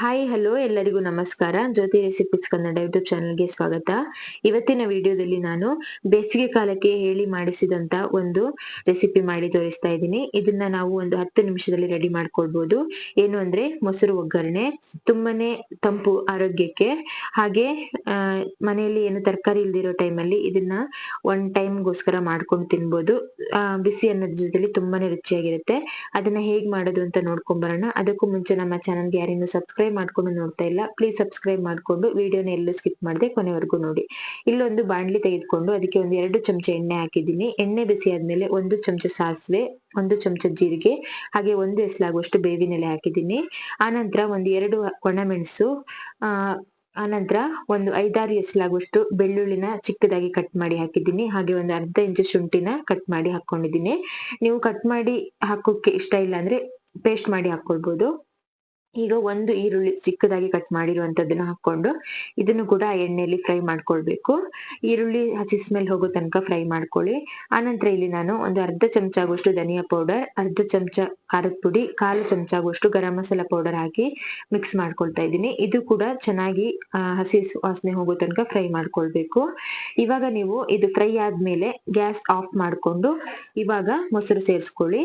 Hi hello ಎಲ್ಲರಿಗೂ ನಮಸ್ಕಾರ. ಜ್ಯೋತಿ recipes Kannada YouTube ಚಾನಲ್ಗೆ ಸ್ವಾಗತ. ಇವತ್ತಿನ ವಿಡಿಯೋದಲ್ಲಿ ನಾನು ಬೇಸಿಗೆ ಕಾಲಕ್ಕೆ ಹೇಳಿ ಮಾಡಿಸಿದಂತ ಒಂದು ರೆಸಿಪಿ ಮಾಡಿ ತೋರಿಸ್ತಾ ಇದ್ದೀನಿ. ಇದನ್ನ ನಾವು ಒಂದು ಹತ್ತು ನಿಮಿಷದಲ್ಲಿ ರೆಡಿ ಮಾಡ್ಕೊಳ್ಬಹುದು ಏನು ಅಂದ್ರೆ ಮೊಸರು ಒಗ್ಗರಣೆ, ತುಂಬಾನೇ ತಂಪು ಆರೋಗ್ಯಕ್ಕೆ. ಹಾಗೆ ಮನೆಯಲ್ಲಿ ಏನು ತರಕಾರಿ ಇಲ್ದಿರೋ ಟೈಮಲ್ಲಿ ಇದನ್ನ ಒನ್ ಟೈಮ್ಗೋಸ್ಕರ ಮಾಡ್ಕೊಂಡು ತಿನ್ಬೋದು. ಬಿಸಿ ಅನ್ನದ ಜೊತೆಲಿ ತುಂಬಾನೇ ರುಚಿಯಾಗಿರುತ್ತೆ. ಅದನ್ನ ಹೇಗ್ ಮಾಡೋದು ಅಂತ ನೋಡ್ಕೊಂಡ್ ಬರೋಣ. ಅದಕ್ಕೂ ಮುಂಚೆ ನಮ್ಮ ಚಾನಲ್ಗೆ ಯಾರಿನ್ನು ಸಬ್ಸ್ಕ್ರೈಬ್ ಮಾಡ್ಕೊಂಡು ನೋಡ್ತಾ ಇಲ್ಲ ಪ್ಲೀಸ್ ಸಬ್ಸ್ಕ್ರೈಬ್ ಮಾಡ್ಕೊಂಡು ವಿಡಿಯೋನ ಎಲ್ಲೂ ಸ್ಕಿಪ್ ಮಾಡದೆ ಕೊನೆವರೆಗೂ ನೋಡಿ. ಇಲ್ಲೊಂದು ಬಾಣ್ಲಿ ತೆಗೆದುಕೊಂಡು ಅದಕ್ಕೆ ಒಂದು ಎರಡು ಚಮಚ ಎಣ್ಣೆ ಹಾಕಿದ್ದೀನಿ. ಎಣ್ಣೆ ಬಿಸಿ ಆದ್ಮೇಲೆ ಒಂದು ಚಮಚ ಸಾಸಿವೆ, ಒಂದು ಚಮಚ ಜೀರಿಗೆ, ಹಾಗೆ ಒಂದು ಎಸ್ಲಾಗುವಷ್ಟು ಬೇವಿನೆಲೆ ಹಾಕಿದ್ದೀನಿ. ಆನಂತರ ಒಂದು ಎರಡು ಒಣಮೆಣಸು ಆ ಆನಂತರ ಒಂದು ಐದಾರು ಎಸಲಾಗುವಷ್ಟು ಬೆಳ್ಳುಳ್ಳಿನ ಚಿಕ್ಕದಾಗಿ ಕಟ್ ಮಾಡಿ ಹಾಕಿದ್ದೀನಿ. ಹಾಗೆ ಒಂದು ಅರ್ಧ ಇಂಚು ಶುಂಠಿನ ಕಟ್ ಮಾಡಿ ಹಾಕೊಂಡಿದ್ದೀನಿ. ನೀವು ಕಟ್ ಮಾಡಿ ಹಾಕೋಕೆ ಇಷ್ಟ ಇಲ್ಲ ಅಂದ್ರೆ ಪೇಸ್ಟ್ ಮಾಡಿ ಹಾಕೊಳ್ಬಹುದು ಈಗ ಒಂದು ಈರುಳ್ಳಿ ಚಿಕ್ಕದಾಗಿ ಕಟ್ ಮಾಡಿರುವಂತದ್ದನ್ನ ಹಾಕೊಂಡು ಇದನ್ನು ಕೂಡ ಎಣ್ಣೆಯಲ್ಲಿ ಫ್ರೈ ಮಾಡ್ಕೊಳ್ಬೇಕು. ಈರುಳ್ಳಿ ಹಸಿ ಸ್ಮೆಲ್ ಹೋಗೋ ತನಕ ಫ್ರೈ ಮಾಡ್ಕೊಳ್ಳಿ. ಆನಂತರ ಇಲ್ಲಿ ನಾನು ಒಂದು ಅರ್ಧ ಚಮಚ ಆಗುವಷ್ಟು ಧನಿಯಾ ಪೌಡರ್, ಅರ್ಧ ಚಮಚ ಖಾರದ ಪುಡಿ, ಕಾಲು ಚಮಚ ಆಗುವಷ್ಟು ಗರಂ ಮಸಾಲ ಪೌಡರ್ ಹಾಕಿ ಮಿಕ್ಸ್ ಮಾಡ್ಕೊಳ್ತಾ ಇದ್ದೀನಿ. ಇದು ಕೂಡ ಚೆನ್ನಾಗಿ ಹಸಿ ವಾಸನೆ ಹೋಗೋ ತನಕ ಫ್ರೈ ಮಾಡ್ಕೊಳ್ಬೇಕು. ಇವಾಗ ನೀವು ಇದು ಫ್ರೈ ಆದ್ಮೇಲೆ ಗ್ಯಾಸ್ ಆಫ್ ಮಾಡ್ಕೊಂಡು ಇವಾಗ ಮೊಸರು ಸೇರಿಸ್ಕೊಳ್ಳಿ.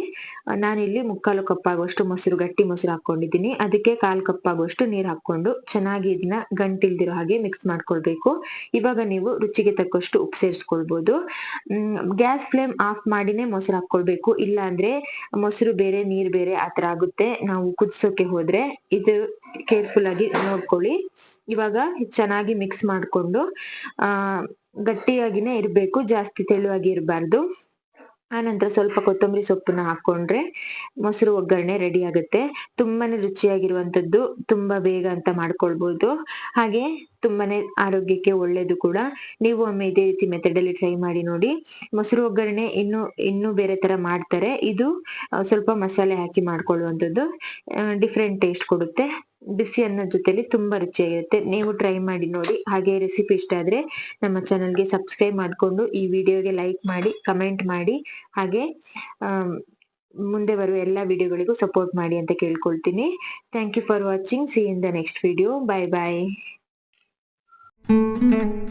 ನಾನಿಲ್ಲಿ ಮುಕ್ಕಾಲು ಕಪ್ ಆಗುವಷ್ಟು ಮೊಸರು, ಗಟ್ಟಿ ಮೊಸರು ಹಾಕೊಂಡಿದ್ದೀನಿ ಅದಕ್ಕೆ ಕಾಲ್ ಕಪ್ ಆಗುವಷ್ಟು ನೀರ್ ಹಾಕೊಂಡು ಚೆನ್ನಾಗಿ ಇದನ್ನ ಗಂಟಿಲ್ದಿರೋ ಹಾಗೆ ಮಿಕ್ಸ್ ಮಾಡ್ಕೊಳ್ಬೇಕು. ಇವಾಗ ನೀವು ರುಚಿಗೆ ತಕ್ಕಷ್ಟು ಉಪ್ಪು ಸೇರಿಸ್ಕೊಳ್ಬಹುದು ಗ್ಯಾಸ್ ಫ್ಲೇಮ್ ಆಫ್ ಮಾಡಿನೇ ಮೊಸರು ಹಾಕೊಳ್ಬೇಕು ಇಲ್ಲ ಅಂದ್ರೆ ಮೊಸರು ಬೇರೆ, ನೀರ್ ಬೇರೆ ಆತರ ಆಗುತ್ತೆ. ನಾವು ಕುದಿಸೋಕೆ ಹೋದ್ರೆ ಇದು ಕೇರ್ಫುಲ್ ಆಗಿ ನೋಡ್ಕೊಳ್ಳಿ. ಇವಾಗ ಚೆನ್ನಾಗಿ ಮಿಕ್ಸ್ ಮಾಡ್ಕೊಂಡು, ಆ, ಗಟ್ಟಿಯಾಗಿನೇ ಇರ್ಬೇಕು. ಜಾಸ್ತಿ ತೆಳುವಾಗಿ ಇರಬಾರ್ದು. ಆನಂತರ ಸ್ವಲ್ಪ ಕೊತ್ತಂಬರಿ ಸೊಪ್ಪನ್ನ ಹಾಕೊಂಡ್ರೆ ಮೊಸರು ಒಗ್ಗರಣೆ ರೆಡಿ ಆಗುತ್ತೆ. ತುಂಬಾನೇ ರುಚಿಯಾಗಿರುವಂತದ್ದು, ತುಂಬಾ ಬೇಗ ಅಂತ ಮಾಡ್ಕೊಳ್ಬಹುದು ಹಾಗೆ ತುಂಬಾನೇ ಆರೋಗ್ಯಕ್ಕೆ ಒಳ್ಳೇದು ಕೂಡ. ನೀವು ಒಮ್ಮೆ ಇದೇ ರೀತಿ ಮೆಥಡ್ ಅಲ್ಲಿ ಟ್ರೈ ಮಾಡಿ ನೋಡಿ. ಮೊಸರು ಒಗ್ಗರಣೆ ಇನ್ನು ಇನ್ನು ಬೇರೆ ತರ ಮಾಡ್ತಾರೆ. ಇದು ಸ್ವಲ್ಪ ಮಸಾಲೆ ಹಾಕಿ ಮಾಡ್ಕೊಳ್ಳುವಂಥದ್ದು. ಡಿಫ್ರೆಂಟ್ ಟೇಸ್ಟ್ ಕೊಡುತ್ತೆ. ಬಿಸಿ ಅನ್ನೋ ಜೊತೆಲಿ ತುಂಬಾ ರುಚಿಯಾಗಿರುತ್ತೆ. ನೀವು ಟ್ರೈ ಮಾಡಿ ನೋಡಿ. ಹಾಗೆ ರೆಸಿಪಿ ಇಷ್ಟ ಆದ್ರೆ ನಮ್ಮ ಚಾನಲ್ಗೆ ಸಬ್ಸ್ಕ್ರೈಬ್ ಮಾಡ್ಕೊಂಡು ಈ ವಿಡಿಯೋಗೆ ಲೈಕ್ ಮಾಡಿ ಕಮೆಂಟ್ ಮಾಡಿ. ಹಾಗೆ ಮುಂದೆ ಬರುವ ಎಲ್ಲ ವಿಡಿಯೋಗಳಿಗೂ ಸಪೋರ್ಟ್ ಮಾಡಿ ಅಂತ ಕೇಳ್ಕೊಳ್ತೀನಿ. Thank you for watching see in the next video bye bye Música